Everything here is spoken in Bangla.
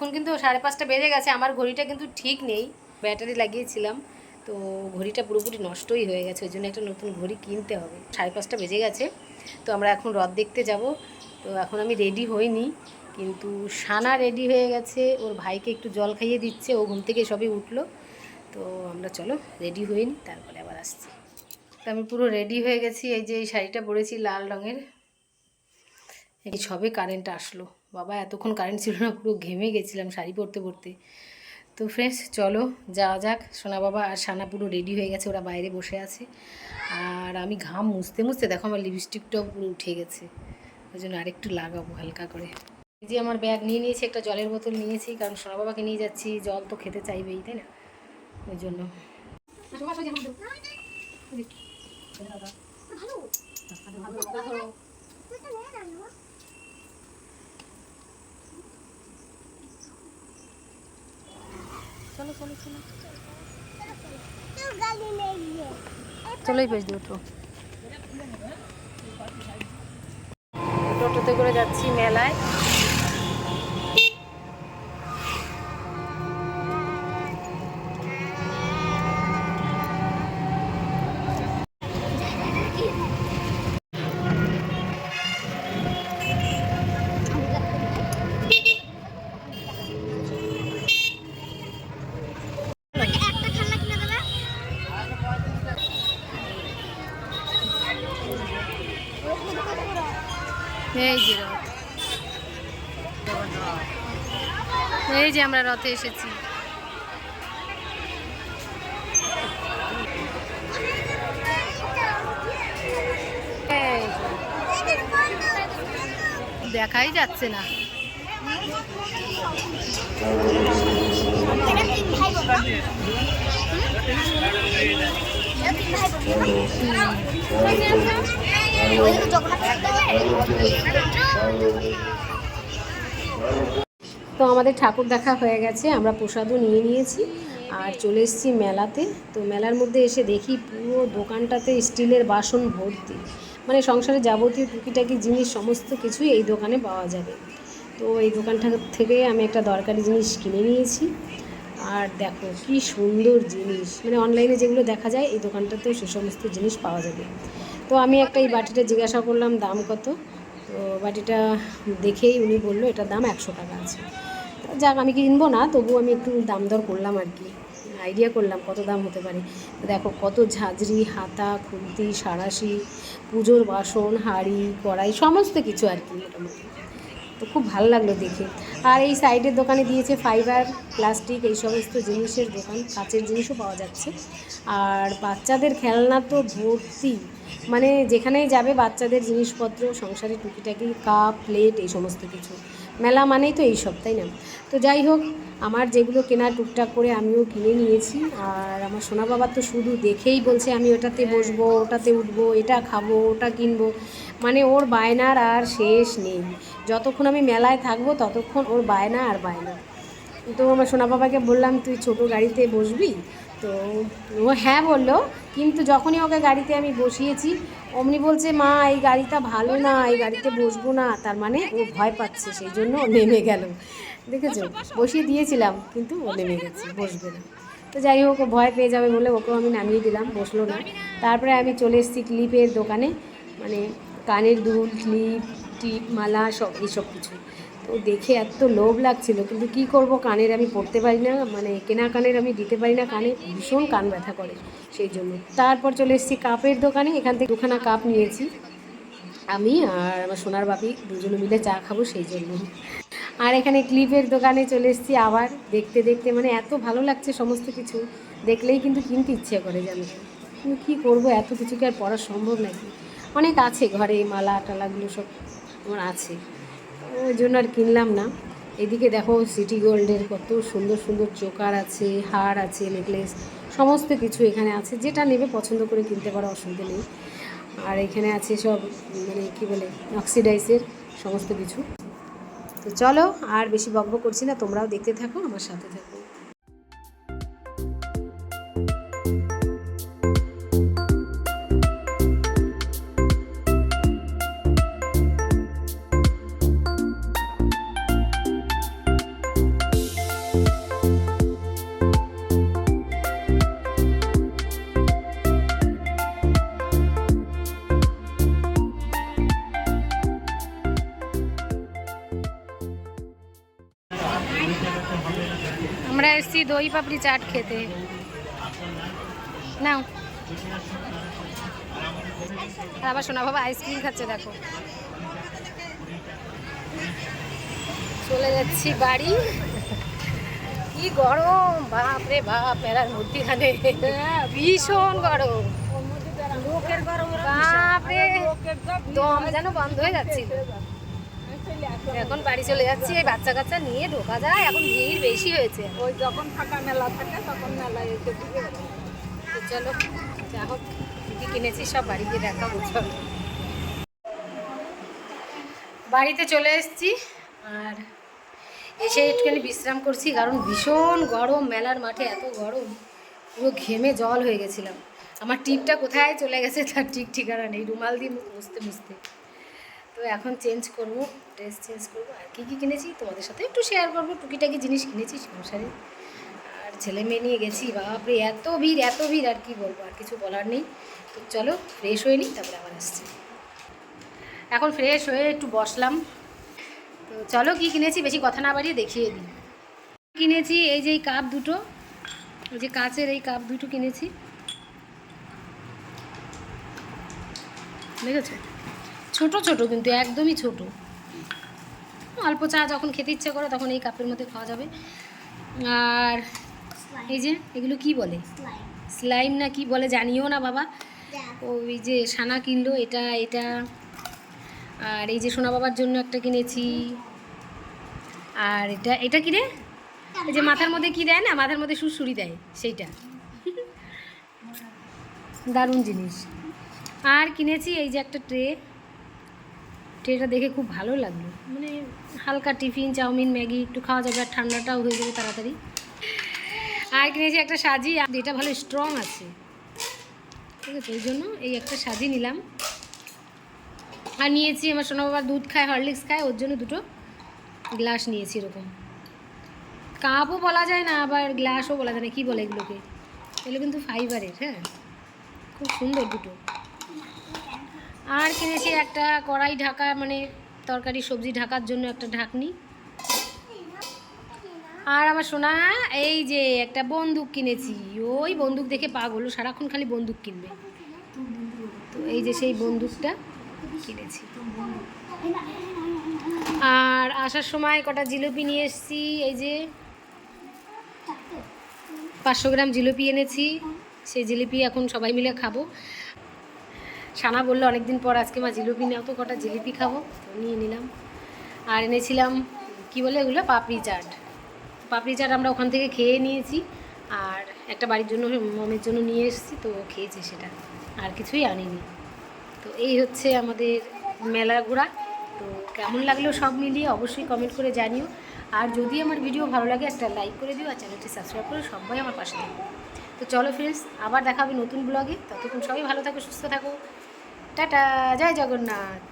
এখন কিন্তু সাড়ে পাঁচটা বেজে গেছে, আমার ঘড়িটা কিন্তু ঠিক নেই, ব্যাটারি লাগিয়েছিলাম, তো ঘড়িটা পুরোপুরি নষ্টই হয়ে গেছে, ওই জন্য একটা নতুন ঘড়ি কিনতে হবে। সাড়ে পাঁচটা বেজে গেছে, তো আমরা এখন হ্রদ দেখতে যাব, তো এখন আমি রেডি হইনি, কিন্তু সানা রেডি হয়ে গেছে, ওর ভাইকে একটু জল খাইয়ে দিচ্ছে, ও ঘুম থেকে সবই উঠল, তো আমরা চলো রেডি হইনি তারপরে আবার আসছি। তো আমি পুরো রেডি হয়ে গেছি, এই যে এই শাড়িটা পরেছি লাল রঙের, এই সবে কারেন্ট আসলো। বাবা এতক্ষণ কারেন্ট ছিল না পুরো ঘেমে গেছিলাম শাড়ি পরতে পরতে। তো ফ্রেন্ডস চলো যাওয়া যাক। সোনা বাবা আর সানা পুরো রেডি হয়ে গেছে ওরা বাইরে বসে আছে। আর আমি ঘাম মুছতে মুছতে দেখো আমার লিপস্টিকটাও পুরো উঠে গেছে। ওই জন্য আরেকটু লাগাবো হালকা করে। এই যে আমার ব্যাগ নিয়ে নিয়েছি একটা জলের বোতল নিয়েছি কারণ সোনা বাবাকে নিয়ে যাচ্ছি জল তো খেতে চাইবেই তাই না? ওই জন্য। চলো চলো চলো চলোই বেশ দুটো টোটোতে করে যাচ্ছি মেলায়। এই যে আমরা রথে এসেছি। দেখাই যাচ্ছে না। তো আমাদের ঠাকুর দেখা হয়ে গেছে, আমরা প্রসাদও নিয়ে নিয়েছি আর চলে এসেছি মেলাতে। তো মেলার মধ্যে এসে দেখি পুরো দোকানটাতে স্টিলের বাসন ভর্তি। মানে সংসারে যাবতীয় টুকিটাকি জিনিস, সমস্ত কিছুই এই দোকানে পাওয়া যাবে। তো এই দোকানটা থেকে আমি একটা দরকারি জিনিস কিনে নিয়েছি। আর দেখো কি সুন্দর জিনিস। মানে অনলাইনে যেগুলো দেখা যায়, এই দোকানটাতেও সে সমস্ত জিনিস পাওয়া যাবে। তো আমি একটা এই বাটিটা জিজ্ঞাসা করলাম, দাম কত? তো বাটিটা দেখেই উনি বলল, এটার দাম একশো টাকা আছে। যাক, আমি কিনবো না? তবু আমি একটু দাম দর করলাম আর কি। আইডিয়া করলাম কত দাম হতে পারে। দেখো, কত ঝাঁঝরি, হাতা, খুন্তি সাঁড়াশি পুজোর বাসন, হাঁড়ি, কড়াই, সমস্ত কিছু আর কি মোটামুটি। তো খুব ভালো লাগল দেখে। আর এই সাইডের দোকানে দিয়েছে ফাইবার, প্লাস্টিক, এই সমস্ত জিনিসের দোকান, কাচের জিনিসও পাওয়া যাচ্ছে। আর বাচ্চাদের খেলনা তো ভর্তি। মানে যেখানেই যাবে বাচ্চাদের জিনিসপত্র, সংসারে টুকিটাকি কাপ, প্লেট, এই সমস্ত কিছু। মেলা মানেই তো এইসব তাই না? তো যাই হোক আমার যেগুলো কেনা টুকটাক করে আমিও কিনে নিয়েছি। আর আমার সোনা বাবা তো শুধু দেখেই বলছে আমি ওটাতে বসবো ওটাতে উঠবো এটা খাব ওটা কিনবো। মানে ওর বায়নার আর শেষ নেই। যতক্ষণ আমি মেলায় থাকব ততক্ষণ ওর বায়না আর বায়না। তো আমার সোনা বাবাকে বললাম তুই ছোট গাড়িতে বসবি? তো ও হ্যাঁ বলল, কিন্তু যখনই ওকে গাড়িতে আমি বসিয়েছি, অমনি বলছে, মা, এই গাড়িটা ভালো না, এই গাড়িতে বসবো না। তার মানে ও ভয় পাচ্ছে, সেই জন্য ও নেমে গেল। দেখেছ? বসিয়ে দিয়েছিলাম, কিন্তু ও নেমে গেছে, বসবে না। তো যাই হোক, ও ভয় পেয়ে যাবে বলে ওকেও আমি নামিয়ে দিলাম, বসল না। তারপরে আমি চলে এসেছি ক্লিপের দোকানে মানে কানের দুল, ক্লিপ, টিপ, মালা, সব, এইসব কিছু তো দেখে এত লোভ লাগছিল, কিন্তু কি করব? কানের আমি পড়তে পারি না মানে কেনা কানের আমি দিতে পারি না, কানে ভীষণ কান ব্যথা করে সেই জন্য। তারপর চলে এসেছি কাপের দোকানে, এখান থেকে দুখানা কাপ নিয়েছি আমি আর আমার সোনার বাপি দুজনে মিলে চা খাব সেই জন্য। আর এখানে ক্লিপের দোকানে চলে এসেছি আবার, দেখতে দেখতে মানে এত ভালো লাগছে সমস্ত কিছু, দেখলেই কিন্তু কিনতে ইচ্ছে করে জানো। কিন্তু কী করব, এত কিছু কি আর পড়া সম্ভব নাকি? অনেক আছে, ঘরে মালা টালাগুলো সব আমার আছে। ওই জন্য আর কিনলাম না। এদিকে দেখো সিটি গোল্ডের কত সুন্দর সুন্দর চোকার আছে, হার আছে নেকলেস সমস্ত কিছু এখানে আছে। যেটা নেবে পছন্দ করে কিনতে পারো, অসুবিধা নেই। আর এখানে আছে সব মানে কি বলে অক্সিডাইসের সমস্ত কিছু। তো চলো আর বেশি বকবক করছি না, তোমরাও দেখতে থাকো, আমার সাথে থাকো। এসেছি দই পাপড়ি চাট খেতে। নাও। আর আবার সোনা বাবা আইসক্রিম খাচ্ছে দেখো। চলে যাচ্ছি বাড়ি। কি গরম বাপ রে বাপ মেলার মধ্যিখানে। ভীষণ গরম। লোকের গরম বাপ রে দম যেন বন্ধ হয়ে যাচ্ছিল। এখন বাড়ি চলে যাচ্ছি এই বাচ্চা কাচ্চা নিয়ে ঢোকা যায় এখন ভিড় বেশি হয়েছে। ওই যখন ফাঁকা মেলা থাকে তখন মেলায় এসে চলো যা হোক কি কিনেছি সব বাড়িতে দেখাবো চলো। বাড়িতে চলে এসেছি আর এসে একটুখানি বিশ্রাম করছি কারণ ভীষণ গরম মেলার মাঠে এত গরম পুরো ঘেমে জল হয়ে গেছিলাম। আমার টিপটা কোথায় চলে গেছে তার ঠিক ঠিকানা নেই রুমাল দিয়ে মুছতে মুছতে। তো এখন চেঞ্জ করব ড্রেস চেঞ্জ করব। আর কী কী কিনেছি তোমাদের সাথে একটু শেয়ার করব। টুকিটাকি জিনিস কিনেছি সংসারে। আর ছেলে মেয়ে নিয়ে গেছি। বাপরে, এত ভিড় এত ভিড়, আর কি বলব, আর কিছু বলার নেই। তো চলো ফ্রেশ হয়ে নিই, তারপরে আবার আসছি। এখন ফ্রেশ হয়ে একটু বসলাম। তো চলো, কি কিনেছি বেশি কথা না বাড়িয়ে দেখিয়ে দিই। কিনেছি এই যে এই কাপ দুটো। এই যে কাচের এই কাপ দুটো কিনেছি। দেখেছ? ছোট ছোট কিন্তু একদমই ছোট। অল্প চা যখন খেতে ইচ্ছে করে তখন এই কাপের মধ্যে খাওয়া যাবে। আর এই যে এগুলো কি বলে? স্লাইম না কি বলে জানিও না বাবা। ওই যে সানা কিনলো এটা এটা। আর এই যে সোনা বাবার জন্য একটা কিনেছি। আর এটা এটা কি রে? এই যে মাথার মধ্যে কি দেয় না মাথার মধ্যে সুরসুরি দেয় সেইটা। দারুণ জিনিস। আর কিনেছি এই যে একটা ট্রে। ট্রেটা দেখে খুব ভালো লাগল। মানে হালকা টিফিন, চাউমিন, ম্যাগি, একটু খাওয়া যাবে আর ঠান্ডাটাও হয়ে যাবে তাড়াতাড়ি। আর কিনেছি একটা সাজি এটা ভালো স্ট্রং আছে। ঠিক আছে ওই জন্য এই একটা সাজি নিলাম। আর নিয়েছি, আমার সোনা বাবা দুধ খায়, হরলিক্স খায়, ওর জন্য দুটো গ্লাস নিয়েছি এরকম। কাপও বলা যায় না, আবার গ্লাসও বলা যায় না, কী বলে এগুলোকে? এগুলো কিন্তু ফাইবারের হ্যাঁ? খুব সুন্দর দুটো। আর কিনেছি একটা কড়াই ঢাকা মানে তরকারি সবজি ঢাকার জন্য একটা ঢাকনি। আর আমার সোনা, এই যে একটা বন্দুক কিনেছি। ওই বন্দুক দেখে পাগল সারাক্ষণ খালি বন্দুক কিনবে। তো এই যে সেই বন্দুকটা কিনেছি। আর আসার সময় কটা জিলিপি নিয়ে এসেছি, এই যে পাঁচশো গ্রাম জিলিপি এনেছি। সেই জিলিপি এখন সবাই মিলে খাব। সানা বলল, অনেকদিন পর আজকে মা জিলিপি নাও তো, কটা জিলিপি খাব। তো নিয়ে নিলাম। আর এনেছিলাম, কি বলে এগুলো পাপড়ি চাট। পাপড়ি চাট আমরা ওখান থেকে খেয়ে নিয়েছি। আর একটা বাড়ির জন্য মমের জন্য নিয়ে এসেছি, তো খেয়েছে সেটা। আর কিছুই আনিনি। তো এই হচ্ছে আমাদের মেলা ঘোরা। তো কেমন লাগল সব মিলিয়ে অবশ্যই কমেন্ট করে জানিও। আর যদি আমার ভিডিও ভালো লাগে, একটা লাইক করে দিও, আর চ্যানেলটি সাবস্ক্রাইব করে, সবাই আমার পাশে থাকো। তো চলো ফ্রেন্ডস আবার দেখা হবে নতুন ব্লগে ততক্ষণ সবাই ভালো থাকো, সুস্থ থাকো। টাটা জয় জগন্নাথ।